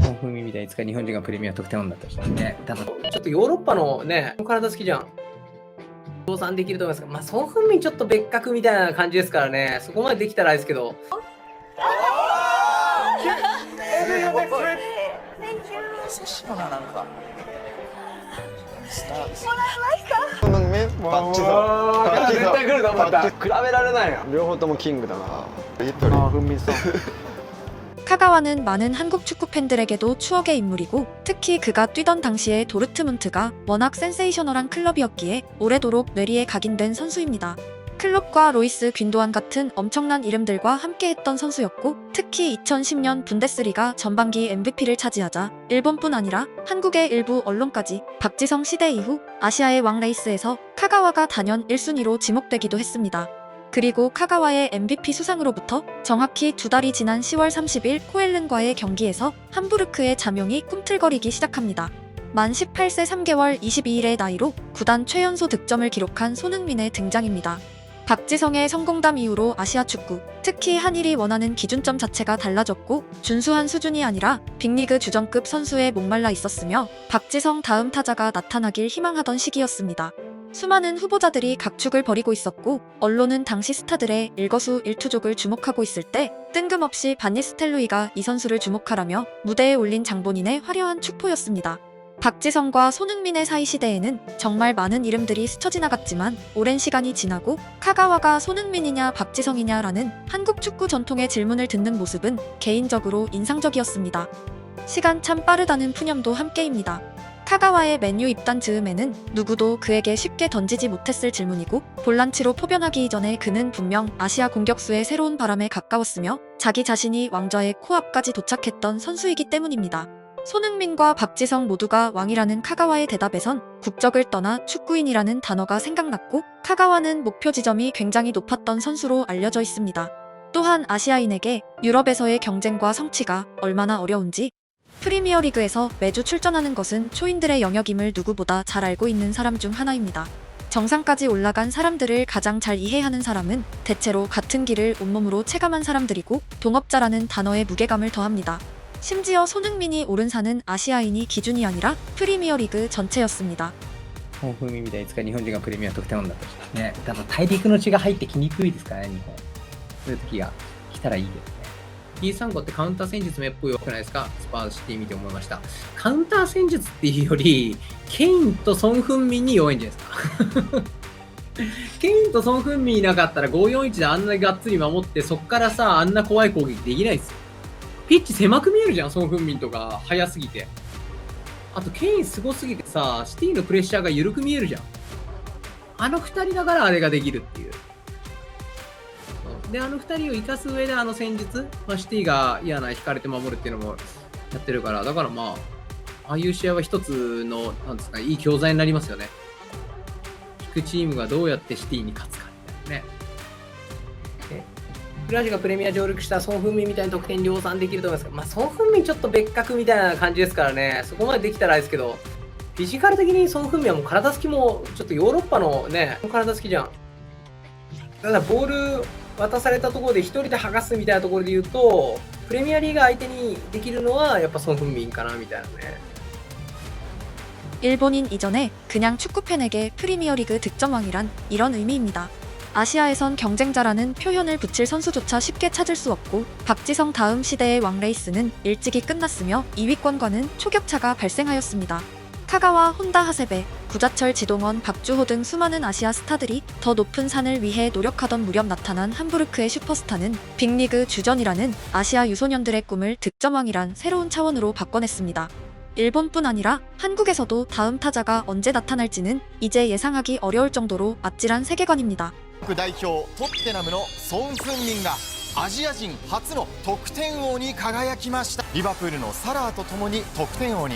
本風味みたいにいつか日本人がプレミア得点王になったりしたんで、多分ちょっとヨーロッパのね、体好きじゃん。倒産できると思います。が、まあ、ソン・フンミンちょっと別格みたいな感じですからね、そこまでできたらあれですけど。ああ比べられないよ。両方ともキングだな。あトリー。 카가와는 많은 한국 축구 팬들에게도 추억의 인물이고 특히 그가 뛰던 당시에 도르트문트가 워낙 센세이셔널한 클럽이었기에 오래도록 뇌리에 각인된 선수입니다. 클럽과 로이스 균도안 같은 엄청난 이름들과 함께했던 선수였고 특히 2010년 분데스리가 전반기 MVP를 차지하자 일본뿐 아니라 한국의 일부 언론까지 박지성 시대 이후 아시아의 왕레이스에서 카가와가 단연 1순위로 지목되기도 했습니다. 그리고 카가와의 MVP 수상으로부터 정확히 두 달이 지난 10월 30일 코엘른과의 경기에서 함부르크의 자명이 꿈틀거리기 시작합니다. 만 18세 3개월 22일의 나이로 구단 최연소 득점을 기록한 손흥민의 등장입니다. 박지성의 성공담 이후로 아시아 축구, 특히 한일이 원하는 기준점 자체가 달라졌고 준수한 수준이 아니라 빅리그 주전급 선수에 목말라 있었으며 박지성 다음 타자가 나타나길 희망하던 시기였습니다. 수많은 후보자들이 각축을 벌이고 있었고 언론은 당시 스타들의 일거수 일투족을 주목하고 있을 때 뜬금없이 반니스텔로이가 이 선수를 주목하라며 무대에 올린 장본인의 화려한 축포였습니다. 박지성과 손흥민의 사이 시대에는 정말 많은 이름들이 스쳐 지나갔지만 오랜 시간이 지나고 카가와가 손흥민이냐 박지성이냐라는 한국 축구 전통의 질문을 듣는 모습은 개인적으로 인상적이었습니다. 시간 참 빠르다는 푸념도 함께입니다. 카가와의 맨유 입단 즈음에는 누구도 그에게 쉽게 던지지 못했을 질문이고 볼란치로 포변하기 이전에 그는 분명 아시아 공격수의 새로운 바람에 가까웠으며 자기 자신이 왕좌의 코앞까지 도착했던 선수이기 때문입니다. 손흥민과 박지성 모두가 왕이라는 카가와의 대답에선 국적을 떠나 축구인이라는 단어가 생각났고 카가와는 목표 지점이 굉장히 높았던 선수로 알려져 있습니다. 또한 아시아인에게 유럽에서의 경쟁과 성취가 얼마나 어려운지 프리미어리그에서 매주 출전하는 것은 초인들의 영역임을 누구보다 잘 알고 있는 사람 중 하나입니다. 정상까지 올라간 사람들을 가장 잘 이해하는 사람은 대체로 같은 길을 온몸으로 체감한 사람들이고 동업자라는 단어에 무게감을 더합니다. 심지어 손흥민이 오른 산은 아시아인이 기준이 아니라 프리미어리그 전체였습니다. ソン・フンミンみたいにいつか日本人がプレミア得点王になったりしたらね多分大陸の血が入ってきにくいですからね日本そういう時が来たらいいけどね P35 ってカウンター戦術もっぽいよくないですか？スパーズシティ見て思いました。カウンター戦術っていうより、ケインとソン・フンミンに弱いんじゃないですか？ケインとソン・フンミンいなかったら541であんなにがっつり守って、そっからさ、あんな怖い攻撃できないですよ。ピッチ狭く見えるじゃん、ソン・フンミンとか、速すぎて。あと、ケインすごすぎてさ、シティのプレッシャーが緩く見えるじゃん。あの二人だからあれができるっていう。で、あの二人を生かす上であの戦術、まあ、シティが嫌な引かれて守るっていうのもやってるから、だからまあ、ああいう試合は一つの、なんですか、いい教材になりますよね。引くチームがどうやってシティに勝つかみたいなね。フラジがプレミア上陸したソン・フンミンみたいな得点量産できると思いますが、まあ、ソン・フンミンちょっと別格みたいな感じですからね、そこまでできたらあれですけど、フィジカル的にソン・フンミンはもう体つきも、ちょっとヨーロッパのね、体つきじゃん。ただボール渡されたところで一人で剥がすみたいなところで言うと、プレミアリーグ相手にできるのはやっぱソン・フンミンかなみたいなね。 일본인 이전에 그냥 축구팬에게 프리미어리그 득점왕이란 이런 의미입니다. 아시아에선 경쟁자라는 표현을 붙일 선수조차 쉽게 찾을 수 없고 박지성 다음 시대의 왕레이스는 일찍이 끝났으며 2위권과는 초격차가 발생하였습니다. 카가와 혼다 하세베, 구자철 지동원, 박주호 등 수많은 아시아 스타들이 더 높은 산을 위해 노력하던 무렵 나타난 함부르크의 슈퍼스타는 빅리그 주전이라는 아시아 유소년들의 꿈을 득점왕이란 새로운 차원으로 바꿔냈습니다. 일본뿐 아니라 한국에서도 다음 타자가 언제 나타날지는 이제 예상하기 어려울 정도로 아찔한 세계관입니다. 韓国代表トッテナムのソン・フンミンがアジア人初の得点王に輝きましたリバプールのサラーとともに得点王に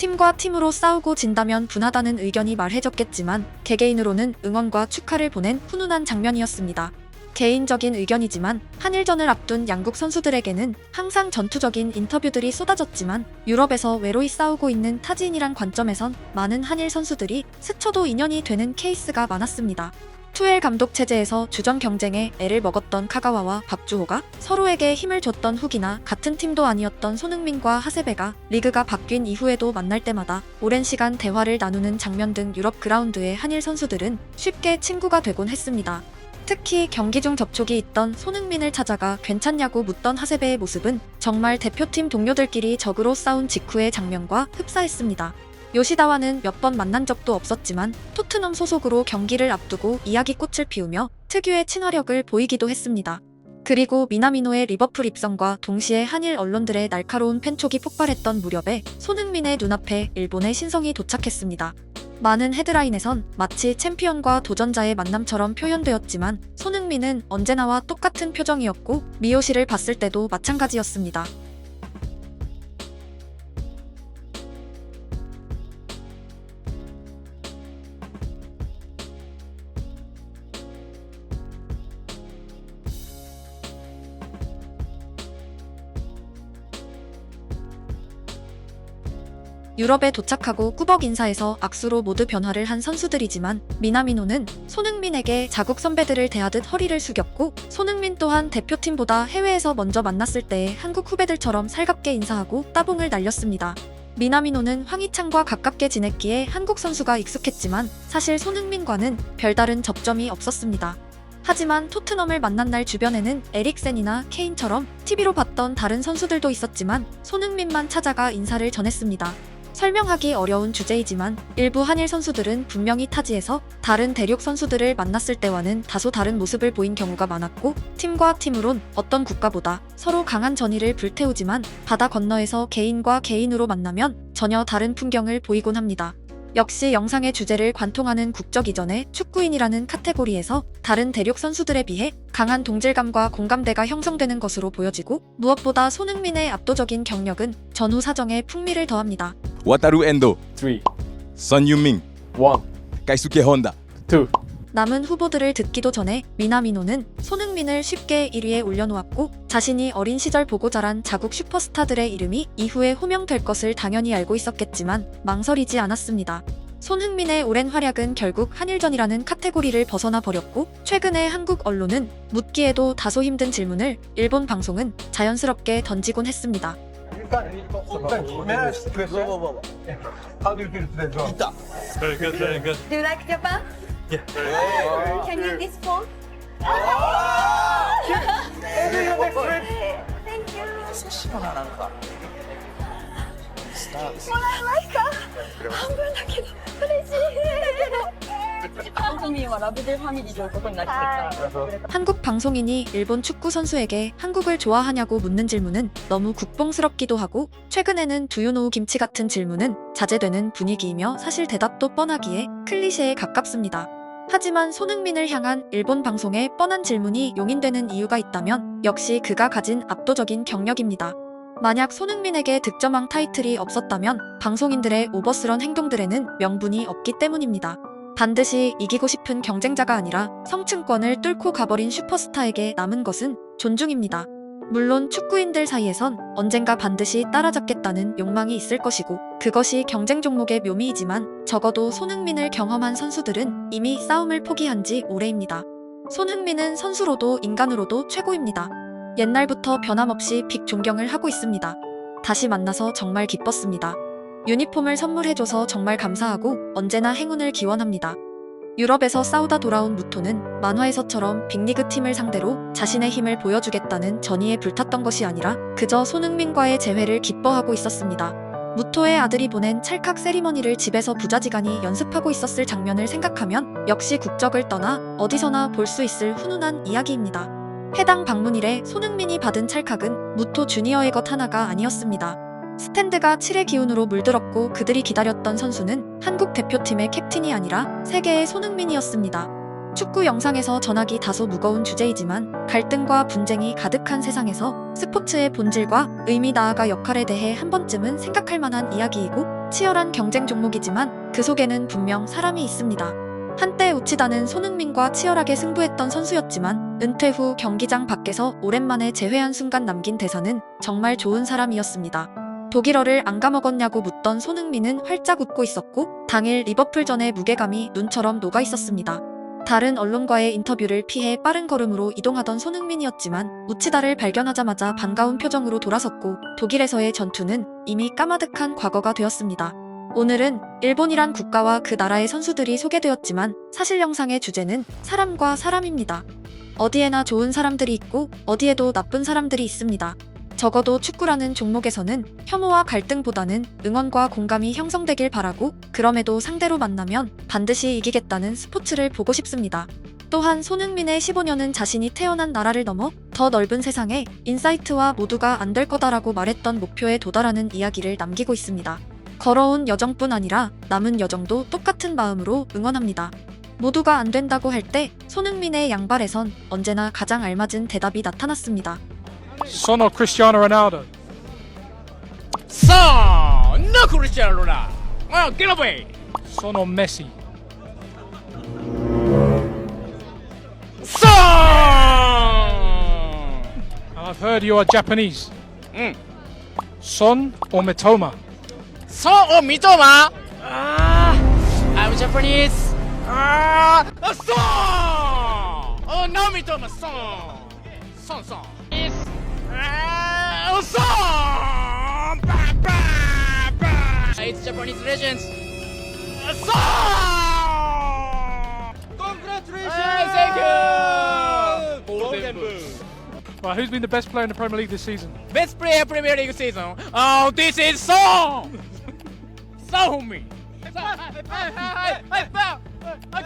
팀과 팀으로 싸우고 진다면 분하다는 의견이 말해졌겠지만 개개인으로는 응원과 축하를 보낸 훈훈한 장면이었습니다. 개인적인 의견이지만 한일전을 앞둔 양국 선수들에게는 항상 전투적인 인터뷰들이 쏟아졌지만 유럽에서 외로이 싸우고 있는 타지인이란 관점에선 많은 한일 선수들이 스쳐도 인연이 되는 케이스가 많았습니다. 투엘 감독 체제에서 주전 경쟁에 애를 먹었던 카가와와 박주호가 서로에게 힘을 줬던 후기나 같은 팀도 아니었던 손흥민과 하세베가 리그가 바뀐 이후에도 만날 때마다 오랜 시간 대화를 나누는 장면 등 유럽 그라운드의 한일 선수들은 쉽게 친구가 되곤 했습니다. 특히 경기 중 접촉이 있던 손흥민을 찾아가 괜찮냐고 묻던 하세베의 모습은 정말 대표팀 동료들끼리 적으로 싸운 직후의 장면과 흡사했습니다. 요시다와는 몇 번 만난 적도 없었지만 토트넘 소속으로 경기를 앞두고 이야기꽃을 피우며 특유의 친화력을 보이기도 했습니다. 그리고 미나미노의 리버풀 입성과 동시에 한일 언론들의 날카로운 팬촉이 폭발했던 무렵에 손흥민의 눈앞에 일본의 신성이 도착했습니다. 많은 헤드라인에선 마치 챔피언과 도전자의 만남처럼 표현되었지만 손흥민은 언제나와 똑같은 표정이었고 미요시를 봤을 때도 마찬가지였습니다. 유럽에 도착하고 꾸벅 인사에서 악수로 모두 변화를 한 선수들이지만 미나미노는 손흥민에게 자국 선배들을 대하듯 허리를 숙였고 손흥민 또한 대표팀보다 해외에서 먼저 만났을 때의 한국 후배들처럼 살갑게 인사하고 따봉을 날렸습니다. 미나미노는 황희찬과 가깝게 지냈기에 한국 선수가 익숙했지만 사실 손흥민과는 별다른 접점이 없었습니다. 하지만 토트넘을 만난 날 주변에는 에릭센이나 케인처럼 TV로 봤던 다른 선수들도 있었지만 손흥민만 찾아가 인사를 전했습니다. 설명하기 어려운 주제이지만 일부 한일 선수들은 분명히 타지에서 다른 대륙 선수들을 만났을 때와는 다소 다른 모습을 보인 경우가 많았고 팀과 팀으론 어떤 국가보다 서로 강한 전의를 불태우지만 바다 건너에서 개인과 개인으로 만나면 전혀 다른 풍경을 보이곤 합니다. 역시 영상의 주제를 관통하는 국적 이전의 축구인이라는 카테고리에서 다른 대륙 선수들에 비해 강한 동질감과 공감대가 형성되는 것으로 보여지고 무엇보다 손흥민의 압도적인 경력은 전후 사정에 풍미를 더합니다. Wataru Endo, 3, Son Heung-min, 1, Kaisuke Honda. 2. 남은 후보들을 듣기도 전에 미나미노는 손흥민을 쉽게 1위에 올려놓았고 자신이 어린 시절 보고 자란 자국 슈퍼스타들의 이름이 이후에 호명될 것을 당연히 알고 있었겠지만 망설이지 않았습니다. 손흥민의 오랜 활약은 결국 한일전이라는 카테고리를 벗어나 버렸고 최근에 한국 언론은 묻기에도 다소 힘든 질문을 일본 방송은 자연스럽게 던지곤 했습니다. 일단 Yeah. Can you this phone? See you next week. Thank you. 한다. Stop. What I like? I'm gonna get crazy. 방송이와 라비들 파밀이 좋을 것 같다. 한국 방송인이 일본 축구 선수에게 한국을 좋아하냐고 묻는 질문은 너무 국뽕스럽기도 하고 최근에는 두유노우 김치 같은 질문은 자제되는 분위기이며 사실 대답도 뻔하기에 클리셰에 가깝습니다. 하지만 손흥민을 향한 일본 방송의 뻔한 질문이 용인되는 이유가 있다면 역시 그가 가진 압도적인 경력입니다. 만약 손흥민에게 득점왕 타이틀이 없었다면 방송인들의 오버스런 행동들에는 명분이 없기 때문입니다. 반드시 이기고 싶은 경쟁자가 아니라 성층권을 뚫고 가버린 슈퍼스타에게 남은 것은 존중입니다. 물론 축구인들 사이에선 언젠가 반드시 따라잡겠다는 욕망이 있을 것이고 그것이 경쟁 종목의 묘미이지만 적어도 손흥민을 경험한 선수들은 이미 싸움을 포기한 지 오래입니다. 손흥민은 선수로도 인간으로도 최고입니다. 옛날부터 변함없이 빅 존경을 하고 있습니다. 다시 만나서 정말 기뻤습니다. 유니폼을 선물해줘서 정말 감사하고 언제나 행운을 기원합니다. 유럽에서 싸우다 돌아온 무토는 만화에서처럼 빅리그 팀을 상대로 자신의 힘을 보여주겠다는 전의에 불탔던 것이 아니라 그저 손흥민과의 재회를 기뻐하고 있었습니다. 무토의 아들이 보낸 찰칵 세리머니를 집에서 부자지간이 연습하고 있었을 장면을 생각하면 역시 국적을 떠나 어디서나 볼 수 있을 훈훈한 이야기입니다. 해당 방문일에 손흥민이 받은 찰칵은 무토 주니어의 것 하나가 아니었습니다. 스탠드가 7의 기운으로 물들었고 그들이 기다렸던 선수는 한국 대표팀의 캡틴이 아니라 세계의 손흥민이었습니다. 축구 영상에서 전하기 다소 무거운 주제이지만 갈등과 분쟁이 가득한 세상에서 스포츠의 본질과 의미 나아가 역할에 대해 한 번쯤은 생각할 만한 이야기이고 치열한 경쟁 종목이지만 그 속에는 분명 사람이 있습니다. 한때 우치다는 손흥민과 치열하게 승부했던 선수였지만 은퇴 후 경기장 밖에서 오랜만에 재회한 순간 남긴 대사는 정말 좋은 사람이었습니다. 독일어를 안 까먹었냐고 묻던 손흥민은 활짝 웃고 있었고 당일 리버풀전의 무게감이 눈처럼 녹아 있었습니다. 다른 언론과의 인터뷰를 피해 빠른 걸음으로 이동하던 손흥민이었지만 우치다를 발견하자마자 반가운 표정으로 돌아섰고 독일에서의 전투는 이미 까마득한 과거가 되었습니다. 오늘은 일본이란 국가와 그 나라의 선수들이 소개되었지만 사실 영상의 주제는 사람과 사람입니다. 어디에나 좋은 사람들이 있고 어디에도 나쁜 사람들이 있습니다. 적어도 축구라는 종목에서는 혐오와 갈등보다는 응원과 공감이 형성되길 바라고 그럼에도 상대로 만나면 반드시 이기겠다는 스포츠를 보고 싶습니다. 또한 손흥민의 15년은 자신이 태어난 나라를 넘어 더 넓은 세상에 인사이트와 모두가 안 될 거다라고 말했던 목표에 도달하는 이야기를 남기고 있습니다. 걸어온 여정뿐 아니라 남은 여정도 똑같은 마음으로 응원합니다. 모두가 안 된다고 할 때 손흥민의 양발에선 언제나 가장 알맞은 대답이 나타났습니다. Son or Cristiano Ronaldo? Son! No Cristiano Ronaldo! Well, get away! Son or Messi? Son! I've heard you are Japanese. Mm. Son or Mitoma? Son or Mitoma? Ah, I'm Japanese. Ah, son! Oh, no Mitoma, son! Son, son. Assault! Bah, bah, bah! It's Japanese legends. Song. Congratulations! thank you! Well, who's been the best player in the Premier League this season? Best player Premier League season. Oh, this is Song! Song me! I, I,